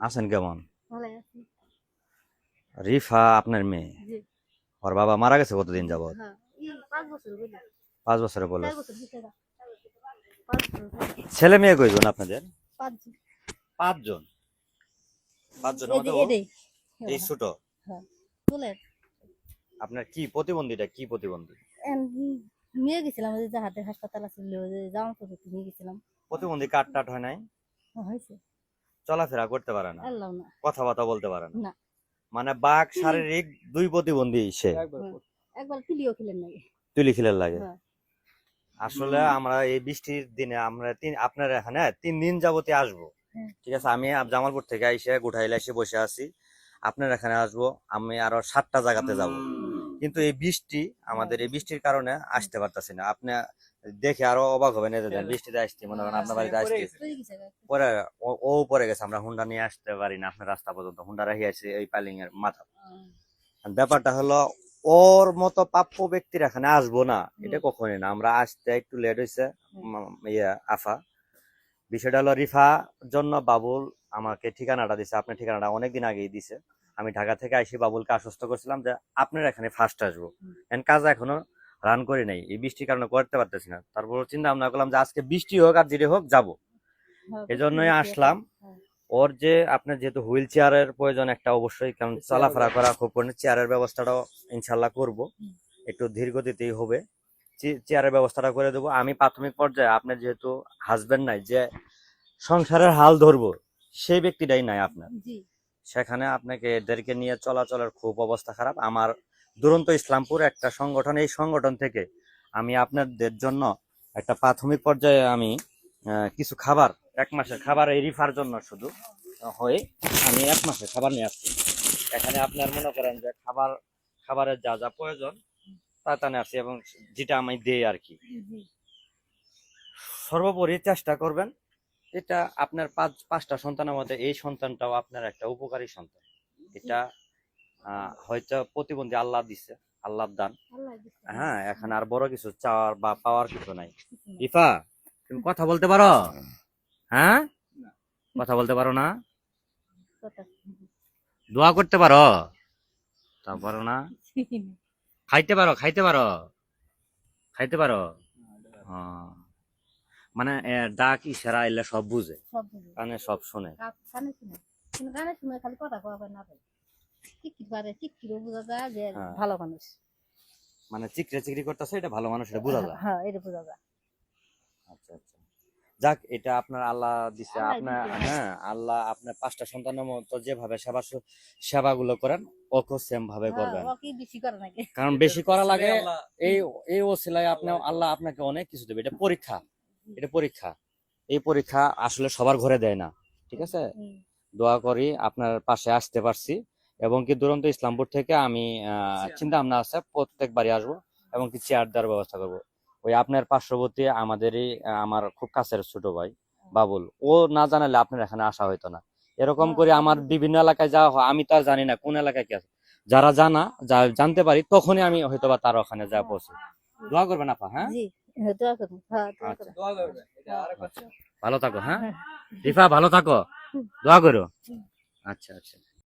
আছেন কেমন? রিফা আপনার মেয়ে? ওর বাবা মারা গেছে কতদিন যাবত হ্যাঁ পাঁচ বছর বছরে বলে ছেলে মেয়ে কয়জন আপনাদের? পাঁচ পাঁচজন। পাঁচজন এই ছোট? হ্যাঁ আপনার কি প্রতিবন্ধীটা কি প্রতিবন্ধী? নিয়ে গেছিলাম ওই যে হাটের হাসপাতাল আছে নিয়ে গেছিলাম। প্রতিবন্ধী কাট টাট হয় নাই? হ্যাঁ, হয়েছে। চলাফেরা করতে পারে না। কথাবার্তা বলতে পারে না। মানে বাঘ শারীরিক দুই প্রতিবন্ধী সে। একবার খেলেন তুলি খিলের লাগে। হ্যাঁ। আসলে আমরা এই বৃষ্টির দিনে আমরা তিন আপনার এখানে তিন দিন যাবতে আসব। ঠিক আছে আমি জামালপুর থেকে আইসে গুঠাইলে এসে বসে আছি। আপনার এখানে আসব আমি আরও সাতটা জায়গাতে যাব। কিন্তু এই বৃষ্টি আমাদের এই বৃষ্টির কারণে আসতে পারতাছি না। আপনি দেখে আরও অবাক হবেন এই দেখেন, বৃষ্টিতে আসছি মনে করেন আপনার বাড়িতে আসছি। পরে ও- পরে গেছে আমরা হুন্ডা নিয়ে আসতে পারি না আপনার রাস্তা পর্যন্ত। হুন্ডা রাখি আছি এই পাইলিং এর মাথা ব্যাপারটা হলো ওর মতো প্রাপ্য ব্যক্তির এখানে আসব না এটা কখনই না। আমরা আসতে একটু লেট হয়েছে ইয়ে আফা। বিষয়টা হলো রিফা জন্য বাবুল আমাকে ঠিকানাটা দিছে আপনার ঠিকানাটা অনেকদিন আগেই দিছে। আমি ঢাকা থেকে আইসি বাবুলকে আশ্বস্ত করছিলাম যে আপনার এখানে ফার্স্ট আসব। এন্ড কাজ এখনও রান করি নাই। এই বৃষ্টির কারণে করতে পারতেছি না। তারপর চিন্তা ভাবনা করলাম যে আজকে বৃষ্টি হোক আর যেটা হোক যাব। হ্যাঁ, এজন্যই আসলাম। হ্যাঁ। ওর যে আপনার যেহেতু হুইল চেয়ারের প্রয়োজন একটা অবশ্যই কারণ চলাফেরা করা খুব চেয়ারের ব্যবস্থাটাও ইনশাল্লাহ করব। একটু ধীর গতিতেই হবে চেয়ারের ব্যবস্থাটা করে দেবো। আমি প্রাথমিক পর্যায়ে আপনার যেহেতু হাজবেন্ড নাই যে সংসারের হাল ধরবো সেই ব্যক্তিটাই নাই আপনার। সেখানে আপনাকে এদেরকে নিয়ে চলাচলের খুব অবস্থা খারাপ। আমার দুরন্ত ইসলামপুর একটা সংগঠন, এই সংগঠন থেকে আমি আপনাদের জন্য একটা প্রাথমিক পর্যায়ে আমি কিছু খাবার, এক মাসের খাবার এই রিফার জন্য শুধু, হয়ে আমি এক মাসের খাবার নিয়ে আসছি। এখানে আপনার মনে করেন যে খাবার, খাবারের যা যা প্রয়োজন, তা তা নিয়ে আসছি এবং যেটা আমি দেই আর কি। সর্বোপরি চেষ্টা করবেন, এটা আপনার পাঁচ, পাঁচটা সন্তানের মধ্যে এই সন্তানটাও আপনার একটা উপকারী সন্তান। এটা হয়তো প্রতিবন্ধী আল্লাহ দিছে আল্লাহ দান হ্যাঁ এখন আর বড় কিছু চাওয়ার বা পাওয়ার কিছু নাই। ইফা তুমি কথা বলতে পারো? হ্যাঁ? কথা বলতে পারো না? দোয়া করতে পারো? তা পারো না? খাইতে পারো খাইতে পারো? খাইতে পারো? হ্যাঁ। মানে ডাক ইশারা এলে সব বুঝে। সব কানে সব শুনে। কানে শুনে গানে শুনে খালি কথা কওয়া না টিকিট পারে টিকিটও বোঝা যায় যে হ্যাঁ। ভালো মানুষ। মানে চিকরে চিকরি করতেছে এটা ভালো মানুষ এটা বোঝা যায় হ্যাঁ এটা বোঝা যায় আচ্ছা আচ্ছা। যাক এটা আপনার আল্লাহ দিছে আল্লাহ আপনার দিছে। হ্যাঁ আল্লাহ আপনার পাঁচটা সন্তানের মতো যেভাবে সেবা সু- সেবাগুলো করেন ওকে সেম ভাবে করবেন। হ্যাঁ, ও কি বেশি করে নাকি কারণ বেশি করা লাগে এই এই ওসিলায় আপনি আল্লাহ আপনাকে অনেক কিছু দেবে। এটা পরীক্ষা এটা পরীক্ষা। এই পরীক্ষা আসলে সবার ঘরে দেয় না। ঠিক আছে? হুম। দোয়া করি আপনার পাশে আসতে পারছি। এবং কি দুরন্ত ইসলামপুর থেকে আমি আহ, চিন্তা ভাবনা আছে প্রত্যেকবারই আসব এবং কি চেয়ার দেওয়ার ব্যবস্থা করব। ওই আপনার পার্শ্ববর্তী আমাদেরই আমার খুব কাছের ছোট ভাই বাবুল। ও না জানালে আপনার এখানে আসা হইতো না। এরকম করে আমার বিভিন্ন এলাকায় যাওয়া হয় আমি তো আর জানি না কোন এলাকায় কি আছে। যারা জানা যা জানতে পারি তখনই আমি হয়তো বা তার ওখানে যা পৌঁছে। দোয়া করবেন আপা হ্যাঁ? জি হ্যাঁ, দোয়া করুন হ্যাঁ দোয়া আচ্ছা। করুন ভালো থাকো হ্যাঁ? রিফা ভালো থাকো। দোয়া করো। আচ্ছা আচ্ছা।